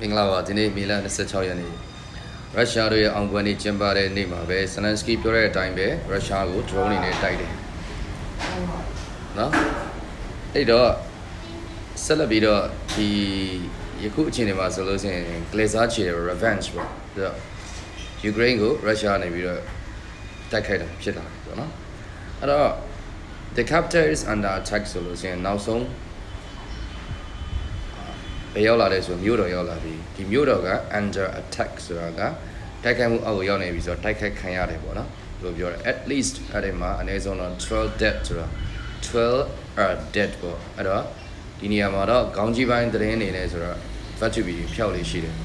မင်္ဂလာပါဒီနေ့မေလ26ရက်နေ့ရုရှားတို့ရဲ့အောင်ပွဲနေ့ကျင်းပတဲ့နေ့မှာပဲဇလန်စကီပြောတဲ့အတိုင်းပဲရုရှားကို drone အနေနဲ့တိုက်တယ်နော်အဲ့တော့ဆက်လက်ပြီးတော့ဒီယခုအချိန်တွေမှာဆိုလို့ရှိရင် Glazer ချေ revenge ပေါ့ပြီးတော့ Ukraine ကိုရုရှားနေပြီးတော့တိုက်ခိုက်တာဖြစ်လာတယ်ပေါ့နော်အဲ့တော့ the capital is under attack ဆိုလို့ရှိရင်နောက်ဆုံး ဘယ်ရောက်လာလဲဆိုမြို့တော်ရောက်လာပြီဒီမြို့တော်က under attack ဆိုတာကတိုက်ခိုက်မှုအောက်ကိုရောက်နေပြီဆိုတော့တိုက်ခိုက်ခံရတယ်ပေါ့နော်ဘယ်လိုပြောလဲ at least အဲ့ဒီမှာအနည်းဆုံးတော့12 dead ဆိုတော့12 are dead ပေါ့အဲ့တော့ဒီနေရာမှာတော့ခေါင်းကြီးပိုင်းသတင်းနေနေဆိုတော့ virtue ပြီးဖြောက်လေးရှိတယ်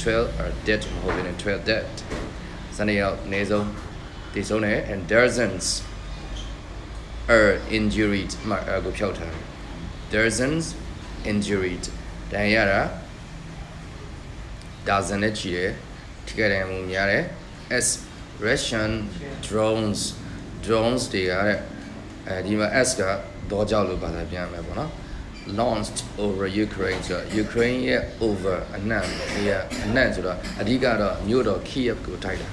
12 are dead မဟုတ်ဘဲနဲ့12 dead စနေရောက်အနည်းဆုံးတည်ဆုံးတယ် and dozens are injured မှာအဲ့ကိုဖြောက်ထားတယ် dozens injured ဒဏ်ရာရတာဒါဇန်နဲ့ချီတယ်ထိခိုက်ဒဏ်ရာမှုများတယ် S Russian drones drones တွေကတဲ့အဲဒီမှာ S ကတော့ကြောက်လို့ဘာသာပြန်ရမယ်ပေါ့နော် launched over Ukraine ဆိုတော့ Ukraine ရဲ့ over အနှံ့ဒီကအနှံ့ဆိုတော့အဓိကတော့မြို့တော် Kiev ကိုတိုက်တာ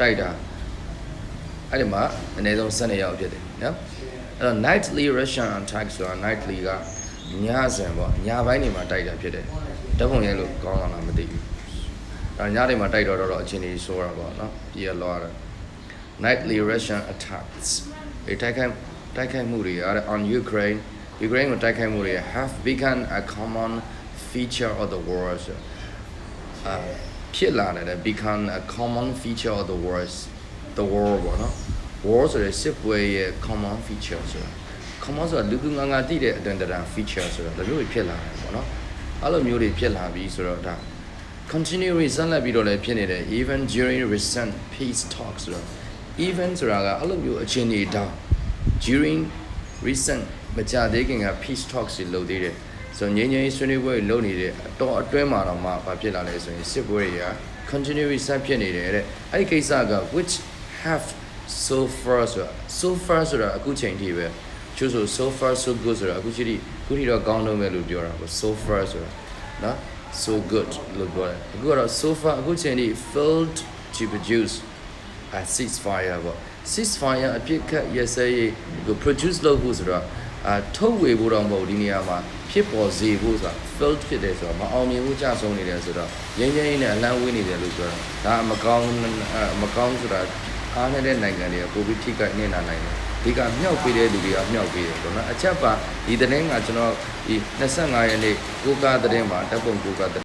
တိုက်တာအဲ့ဒီမှာအနည်းဆုံး12ရောက်ဖြစ်တယ်နော်အဲ့တော့ nightly Russian attack ဆိုတာ nightly က ညစဉ်ပေါ့ညပိုင်းတွေမှာတိုက်တာဖြစ်တယ်ဓာတ်ပုံရဲလို့ကောင်းလာလားမသိဘူးအဲ့ညတွေမှာတိုက်တော့တော့အချင်းကြီးဆိုးတာပေါ့နော်ပြေလောရတာ nightly Russian attacks ဒီတိုက်ခိုက်တိုက်ခိုက်မှုတွေအား on Ukraine Ukraine ကိုတိုက်ခိုက်မှုတွေ have become a common feature of the war ဆိုအာဖြစ်လာတယ် become a common feature of the wars the war ပေါ့နော် war ဆိုတဲ့စစ်ပွဲရဲ့ common feature ဆိုတာ common ဆိုတာလူသူငါငါတိတဲ့အတွင်တရံ feature ဆိုတော့ဒါမျိုးတွေဖြစ်လာတယ်ပေါ့နော်အဲ့လိုမျိုးတွေဖြစ်လာပြီးဆိုတော့ဒါ continually ဆက်လက်ပြီးတော့လည်းဖြစ်နေတယ် even during recent peace talks ဆိုတော့ even ဆိုတာကအဲ့လိုမျိုးအခြေအနေတောင် during recent မကြသေးခင်က peace talks တွေလုပ်သေးတယ်ဆိုငြိမ်းချမ်းရေးဆွေးနွေးပွဲတွေလုပ်နေတဲ့အတော်အတွင်းမှာတော့မှဘာဖြစ်လာလဲဆိုရင်စစ်ပွဲတွေက continually ဆက်ဖြစ်နေတယ်တဲ့အဲ့ဒီကိစ္စက which have so far ဆိုတာ so far ဆိုတာအခုချိန်ထိပဲ ကျိုးဆို so far so good ဆိုတာအခုချိန်ထိအခုထိတော့ကောင်းတော့မယ်လို့ပြောတာပေါ့ so far ဆိုတာနော် so good လို့ပြောတယ်အခုကတော့ so far အခုချိန်ထိ failed to produce a ceasefire ပေါ့ ceasefire အပြစ်ခတ်ရစဲရေးကို produce လုပ်ဖို့ဆိုတော့အာထုတ်ဝေဖို့တော့မဟုတ်ဒီနေရာမှာဖြစ်ပေါ်စေဖို့ဆိုတာ failed ဖြစ်တယ်ဆိုတော့မအောင်မြင်ဘူးကြဆုံးနေတယ်ဆိုတော့ရင်းရင်းနဲ့အလန့်ဝေးနေတယ်လို့ပြောတာဒါမကောင်းမကောင်းဆိုတာအားနေတဲ့နိုင်ငံတွေကပိုပြီးထိခိုက်နေတာနိုင်တယ် ဒီကမြောက်ပေးတဲ့လူတွေကမြောက်ပေးတယ်ပေါ့နော်အချက်ပါဒီသတင်းကကျွန်တော်ဒီ25ရက်နေ့ကိုကားသတင်းမှာတပ်ပုံကိုကား